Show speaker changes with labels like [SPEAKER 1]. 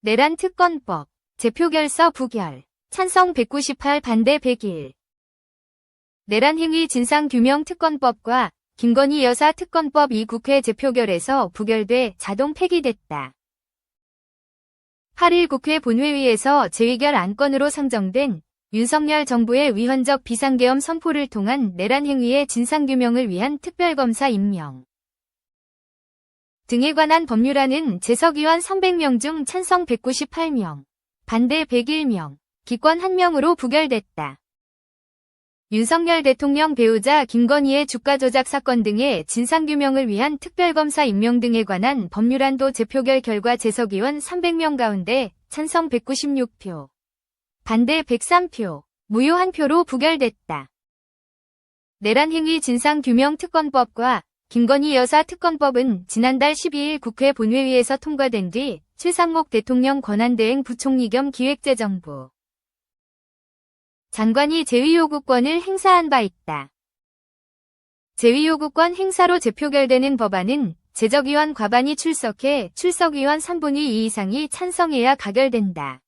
[SPEAKER 1] 내란 특권법, 제표결서 부결, 찬성 198 반대 101. 내란 행위 진상 규명 특권법과 김건희 여사 특권법 이 국회 제표결에서 부결돼 자동 폐기됐다. 8일 국회 본회의에서 재의결 안건으로 상정된 윤석열 정부의 위헌적 비상계엄 선포를 통한 내란 행위의 진상규명을 위한 특별검사 임명 등에 관한 법률안은 재석의원 300명 중 찬성 198명, 반대 101명, 기권 1명으로 부결됐다. 윤석열 대통령 배우자 김건희의 주가 조작 사건 등의 진상규명을 위한 특별검사 임명 등에 관한 법률안도 재표결 결과 재석의원 300명 가운데 찬성 196표, 반대 103표, 무효 1표로 부결됐다. 내란행위 진상규명 특권법과 김건희 여사 특권법은 지난달 12일 국회 본회의에서 통과된 뒤 최상목 대통령 권한대행 부총리 겸 기획재정부 장관이 제위요구권을 행사한 바 있다. 제위요구권 행사로 재표결되는 법안은 제적위원 과반이 출석해 출석위원 3분의 2 이상이 찬성해야 가결된다.